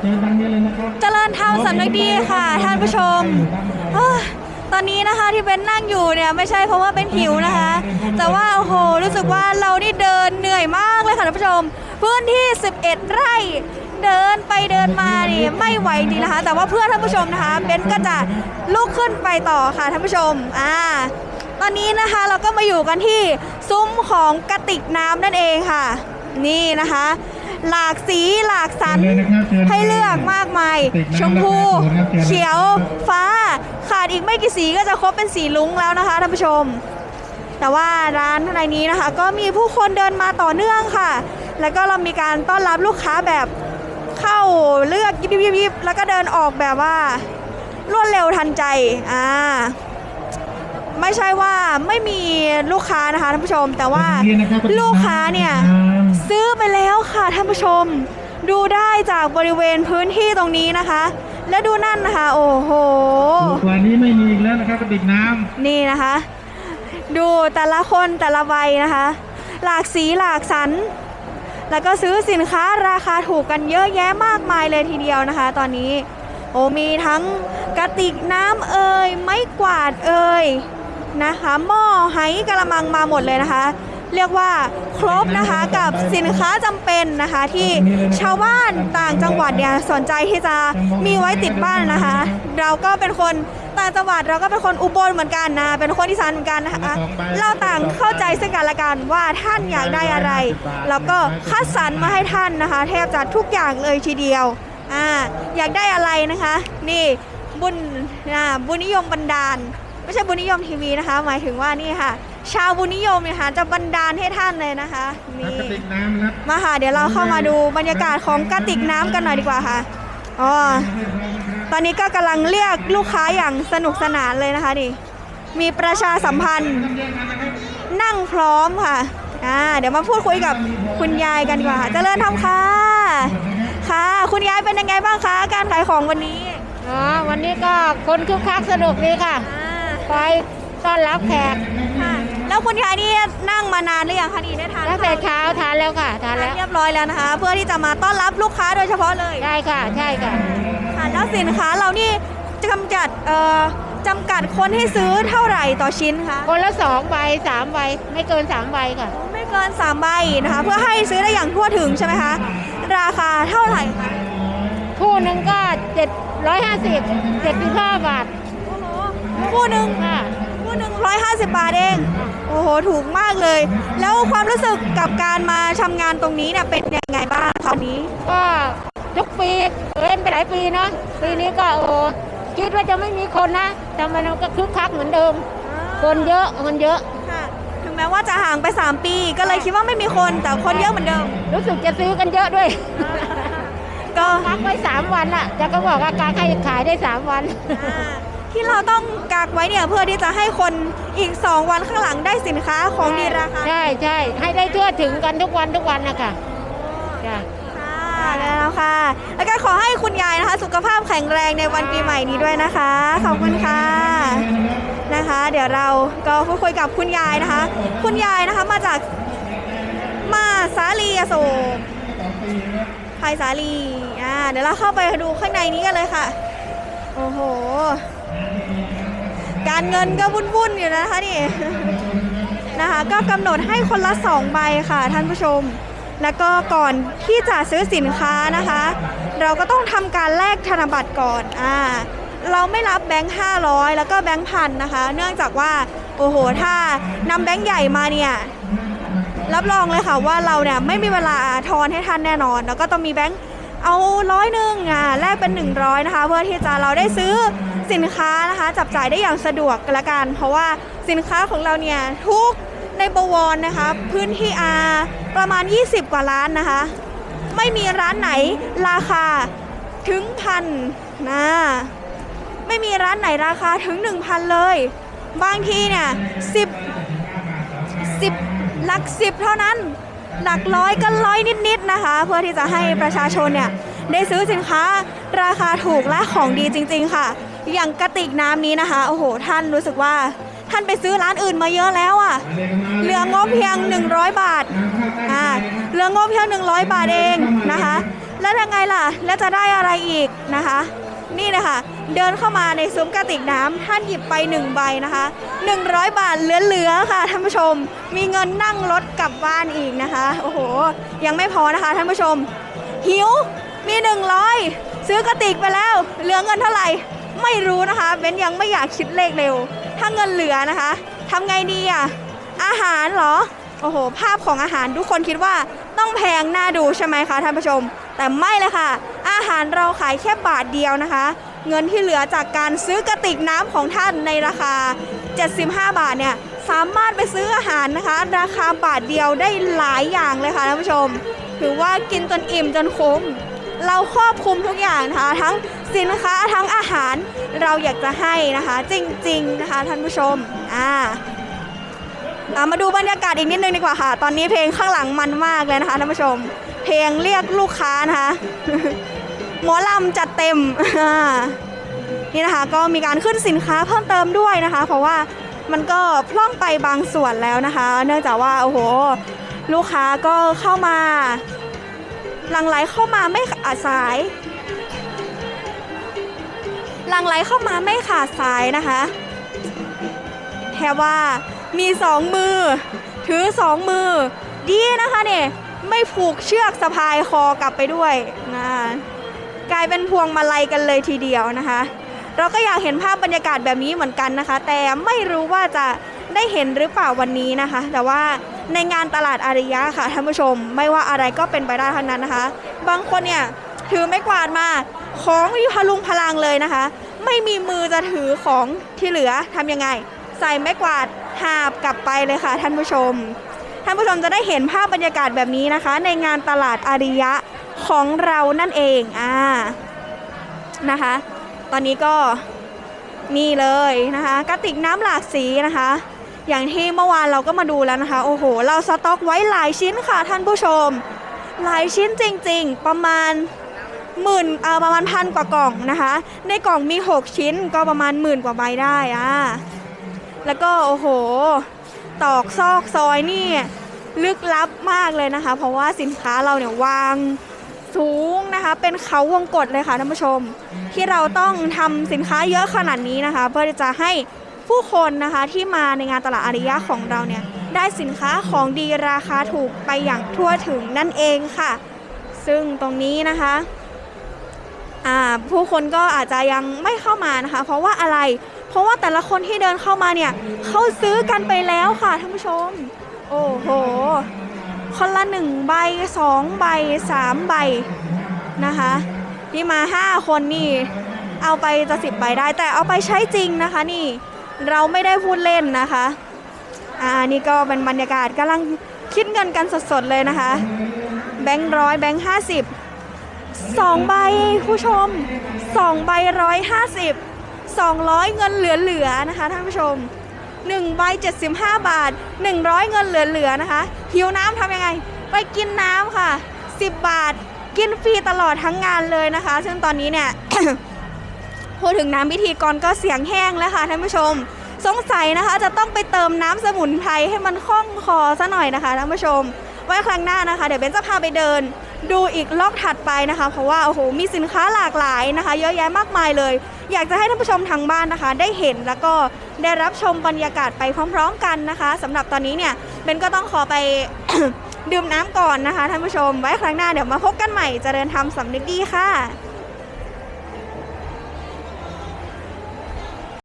เชิญทางนี้เลยนะครับเจริญธรรมสำนึกดีค่ะท่านผู้ชมเอ้อตอนนี้นะคะที่เป็นนั่งอยู่เนี่ยไม่ใช่เพราะว่าเป็นหิวนะคะ แต่ว่าโอ้โหรู้สึกว่าเรานี่เดินเหนื่อยมากเลยค่ะท่านผู้ชม พื้นที่ 11 ไร่เดินไปเดินมานี่ไม่ไหวจริงนะคะ แต่ว่าเพื่อท่านผู้ชมนะคะเบนก็จะลุกขึ้นไปต่อค่ะท่านผู้ชมอ่าตอนนี้นะคะเราก็มาอยู่กันที่ซุ้มของกระติกน้ำนั่นเองค่ะ นี่นะคะ หลากสีหลากสันเชิญเลยนะครับเชิญให้เลือกมากมายติดน้ำชมพูแล้วก็ศูนย์ครับเชิญเขียวฟ้า ขาดอีกไม่กี่สีก็จะครบเป็นสีลุ้งแล้วนะคะท่านผู้ชม แต่ว่าร้านในนี้นะคะ ก็มีผู้คนเดินมาต่อเนื่องค่ะ แล้วก็เรามีการต้อนรับลูกค้าแบบเข้าเลือกยิบยิบยิบยิบแล้วก็เดินออกแบบว่ารวดเร็วทันใจอ่าไม่ใช่ว่าไม่มีลูกค้านะคะท่านผู้ชม แต่ว่าทงนี้นะครับลูกค้าเนี่ยน้ำ ซื้อไปแล้วค่ะท่านผู้ชม ดูได้จากบริเวณพื้นที่ตรงนี้นะคะ และดูนั่นนะคะ โอ้โหถูกกว่านี้ไม่มีอีกแล้วนะครับกระติกน้ำนี่นะคะ ดูแต่ละคนแต่ละใบนะคะ หลากสีหลากสัน แล้วก็ซื้อสินค้าราคาถูกกันเยอะแยะมากมายเลยทีเดียวนะคะ ตอนนี้โอ้มีทั้งกระติกน้ำเอ่ยไม้กวาดเอ่ยนะคะ หม้อไหกระมังมาหมดเลยนะคะ เรียกว่าครบนะคะกับสินค้าจำเป็นนะคะ ที่ชาวบ้านต่างจังหวัดเนี่ยสนใจที่จะมีไว้ติดบ้านนะคะ เราก็เป็นคนต่างจังหวัดเราก็เป็นคนอุบลเหมือนกันนะ เป็นคนอีสานเหมือนกันนะคะ เราต่างเข้าใจซึ่งกันและกันว่าท่านอยากได้อะไร แล้วก็คัดสรรมาให้ท่านนะคะ แทบจะทุกอย่างเลยทีเดียวอ่าอยากได้อะไรนะคะ นี่บุญอ่าบุญนิยมบันดาล ไม่ใช่บุญนิยมทีวีนะคะ หมายถึงว่านี่ค่ะ ชาวบุญนิยมเนี่ยค่ะจะบันดาลให้ท่านเลยนะคะครับนี่กระติกน้ำนะครับมาค่ะเดี๋ยวเราเข้ามาดูบรรยากาศของกระติกน้ำกันหน่อยดีกว่าค่ะอ๋อตอนนี้ก็กำลังเรียกลูกค้าอย่างสนุกสนานเลยนะคะดิมีประชาสัมพันธ์ นั่งพร้อมค่ะอ่าเดี๋ยวมาพูดคุยกับคุณยายกันดีกว่าค่ะเจริญธรรมค่ะค่ะ คุณยายเป็นยังไงบ้างคะการขายของวันนี้อ๋อวันนี้ก็คนคึกคักสนุกดีค่ะอ่าคอยต้อนรับแขกค่ะ แล้วคุณยายนี่นั่งมานานหรือยังคะนี่ได้ทานตั้งแต่เช้าทานแล้วค่ะทานทานแล้วเรียบร้อยแล้วนะคะ เพื่อที่จะมาต้อนรับลูกค้าโดยเฉพาะเลยใช่ค่ะใช่ค่ะค่ะแล้วสินค้าเรานี่จำกัดเอ่อจำกัดคนให้ซื้อเท่าไหร่ต่อชิ้นคะคนละสองใบสามใบไม่เกินสามใบค่ะ ไม่เกิน3ใบนะคะ เพื่อให้ซื้อได้อย่างทั่วถึงใช่ไหมคะราคาเท่าไหร่คะคู่หนึ่งก็เจ็ดร้อยห้าสิบเจ็ดสิบห้าบาทโอ้โหคู่หนึ่งค่ะคู่หนึ่งร้อยห้าสิบบาทเองโอ้โหถูกมากเลย แล้วความรู้สึกกับการมาทำงานตรงนี้เนี่ยเป็นยังไงบ้างคราวนี้ ก็ทุกปีเว้นไปหลายปีเนาะปีนี้ก็โอ้คิดว่าจะไม่มีคนนะ แต่มันก็คึกคักเหมือนเดิม คนเยอะคนเยอะค่ะถึงแม้ว่าจะห่างไป 3 ปี ก็เลยคิดว่าไม่มีคนแต่คนเยอะเหมือนเดิม รู้สึกจะซื้อกันเยอะด้วย ก็พักไว้สามวันอะจะก็บอกว่าการให้ขายได้สามวันอ่า ที่เราต้องกักไว้เนี่ยเพื่อที่จะให้คนอีก 2 วันข้างหลังได้สินค้าของดีราคาใช่ใช่ให้ได้ทั่วถึงกันทุกวันทุกวันนะคะจ้ะค่ะแล้วค่ะ แล้วก็ขอให้คุณยายนะคะ สุขภาพแข็งแรงในวันปีใหม่นี้ด้วยนะคะ ขอบคุณค่ะนะคะ เดี๋ยวเราก็พูดคุยกับคุณยายนะคะ คุณยายนะคะมาจากมาสาลีอโศกไทยสาลีอ่าเดี๋ยวเราเข้าไปดูข้างในนี้กันเลยค่ะ โอ้โห การเงินก็วุ่นๆอยู่นะคะนี่นะคะก็กำหนดให้คนละ 2 ใบค่ะท่านผู้ชม แล้วก็ก่อนที่จะซื้อสินค้านะคะ เราก็ต้องทำการแลกธนบัตรก่อนอ่าเราไม่รับแบงค์500 แล้วก็แบงค์พันนะคะ เนื่องจากว่าโอ้โหถ้านำแบงค์ใหญ่มาเนี่ยรับรองเลยค่ะว่าเราเนี่ยไม่มีเวลาทอนให้ท่านแน่นอน แล้วก็ต้องมีแบงค์เอาร้อยหนึ่งอะแลกเป็น 100นะคะเพื่อที่จะเราได้ซื้อ สินค้านะคะจับจ่ายได้อย่างสะดวกกันละกัน เพราะว่าสินค้าของเราเนี่ยทุกในบวรนะคะ พื้นที่อาประมาณ 20 กว่าร้านนะคะ ไม่มีร้านไหนราคาถึงพันนะไม่มีร้านไหนราคาถึง 1,000 เลย บางทีเนี่ย10 10หลัก10เท่านั้น หลักร้อยก็ร้อยนิดๆนะคะ เพื่อที่จะให้ประชาชนเนี่ย ได้ซื้อสินค้าราคาถูกและของดีจริง ๆ ค่ะ อย่างกระติกน้ำนี้นะคะ โอ้โห ท่านรู้สึกว่าท่านไปซื้อร้านอื่นมาเยอะแล้วอะ่ะเหลืองบเพียง 100 บาทอ่าเหลืองบเพียง 100 บาทเองนะคะ แล้วยังไงล่ะ แล้วจะได้อะไรอีกนะคะ นี่นะคะเดินเข้ามาในซุ้มกระติกน้ำท่านหยิบไป1ใบนะคะ 100 บาทเหลือๆค่ะท่านผู้ชม มีเงินนั่งรถกลับบ้านอีกนะคะ โอ้โห ยังไม่พอนะคะท่านผู้ชมหิว มี 100 ซื้อกระติกไปแล้วเหลือเงินเท่าไหร่ ไม่รู้นะคะเบนยังไม่อยากคิดเลขเร็ว ถ้าเงินเหลือนะคะทำไงดีอะอาหารเหรอโอ้โห ภาพของอาหารทุกคนคิดว่าต้องแพงน่าดูใช่ไหมคะท่านผู้ชม แต่ไม่เลยค่ะ อาหารเราขายแค่บาทเดียวนะคะ เงินที่เหลือจากการซื้อกระติกน้ำของท่านในราคา 75 บาทเนี่ยสามารถไปซื้ออาหารนะคะ ราคาบาทเดียวได้หลายอย่างเลยค่ะท่านผู้ชม ถือว่ากินจนอิ่มจนคุ้ม เราครอบคลุมทุกอย่างนะคะทั้งสินค้าทั้งอาหารเราอยากจะให้นะคะ จริงๆนะคะท่านผู้ชมอ่าอะมาดูบรรยากาศอีกนิดนึงดีกว่าค่ะ ตอนนี้เพลงข้างหลังมันมากเลยนะคะท่านผู้ชม เพลงเรียกลูกค้านะคะหมอลำจัดเต็มนี่นะคะก็มีการขึ้นสินค้าเพิ่มเติมด้วยนะคะ เพราะว่ามันก็พร่องไปบางส่วนแล้วนะคะ เนื่องจากว่าโอ้โห ลูกค้าก็เข้ามา หลังไหลเข้ามาไม่ขาดสาย หลังไหลเข้ามาไม่ขาดสายนะคะแค่ว่ามีสองมือ ถือสองมือ ดีนะคะเนี่ยไม่ผูกเชือกสะพายคอกลับไปด้วยนะกลายเป็นพวงมาลัยกันเลยทีเดียวนะคะ เราก็อยากเห็นภาพบรรยากาศแบบนี้เหมือนกันนะคะ แต่ไม่รู้ว่าจะได้เห็นหรือเปล่าวันนี้นะคะ แต่ว่า ในงานตลาดอาริยะค่ะท่านผู้ชม ไม่ว่าอะไรก็เป็นไปได้ทั้งนั้นนะคะ บางคนเนี่ยถือไม้กวาดมาของมีพลุงพลังเลยนะคะ ไม่มีมือจะถือของที่เหลือทำยังไง ใส่ไม้กวาดหาบกลับไปเลยค่ะ ท่านผู้ชม ท่านผู้ชมจะได้เห็นภาพบรรยากาศแบบนี้นะคะ ในงานตลาดอาริยะของเรานั่นเองอ่านะคะ ตอนนี้ก็นี่เลยนะคะกระติกน้ำหลากสีนะคะ อย่างที่เมื่อวานเราก็มาดูแล้วนะคะ โอ้โห เราสต็อกไว้หลายชิ้นค่ะท่านผู้ชม หลายชิ้นจริงๆ ประมาณหมื่นเอ่อประมาณพันกว่ากล่องนะคะ ในกล่องมี 6 ชิ้นก็ประมาณหมื่นกว่าใบได้อ่าแล้วก็โอ้โห ตอกซอกซอยนี่ลึกลับมากเลยนะคะ เพราะว่าสินค้าเราเนี่ยวางสูงนะคะ เป็นเขาวงกฏเลยค่ะท่านผู้ชม ที่เราต้องทำสินค้าเยอะขนาดนี้นะคะ เพื่อจะให้ ผู้คนนะคะที่มาในงานตลาดอาริยะของเราเนี่ยได้สินค้าของดีราคาถูกไปอย่างทั่วถึงนั่นเองค่ะ ซึ่งตรงนี้นะคะผู้คนก็อาจจะยังไม่เข้ามานะคะ เพราะว่าอะไร เพราะว่าแต่ละคนที่เดินเข้ามาเนี่ยเขาซื้อกันไปแล้วค่ะท่านผู้ชม โอ้โห คนละหนึ่งใบสองใบสามใบนะคะที่มาห้าคนนี่เอาไปจะสิบใบได้แต่เอาไปใช้จริงนะคะนี่ เราไม่ได้พูดเล่นนะคะอ่านี่ก็เป็นบรรยากาศกำลังคิดเงินกันสดๆเลยนะคะ แบงค์ร้อยแบงค์ห้าสิบสองใบผู้ชมสองใบร้อยห้าสิบสองร้อยเงินเหลือๆนะคะท่านผู้ชมหนึ่งใบเจ็ดสิบห้าบาทหนึ่งร้อยเงินเหลือๆนะคะ หิวน้ำทำยังไง ไปกินน้ำค่ะสิบบาทกินฟรีตลอดทั้งงานเลยนะคะ ซึ่งตอนนี้เนี่ยพูดถึงน้ำพิธีกรก็เสียงแห้งแล้วค่ะท่านผู้ชม สงสัยนะคะ จะต้องไปเติมน้ำสมุนไพรให้มันคล่องคอซะหน่อยนะคะท่านผู้ชม ไว้ครั้งหน้านะคะ เดี๋ยวเบนจะพาไปเดิน ดูอีกล็อกถัดไปนะคะ เพราะว่าโอ้โหมีสินค้าหลากหลายนะคะ เยอะแยะมากมายเลย อยากจะให้ท่านผู้ชมทางบ้านนะคะ ได้เห็นแล้วก็ได้รับชมบรรยากาศไปพร้อม ๆ กันนะคะสำหรับตอนนี้เนี่ยเบนก็ต้องขอไปดื่มน้ำก่อนนะคะท่านผู้ชม ไว้ครั้งหน้าเดี๋ยวมาพบกันใหม่เจริญธรรมสำนึกดีค่ะ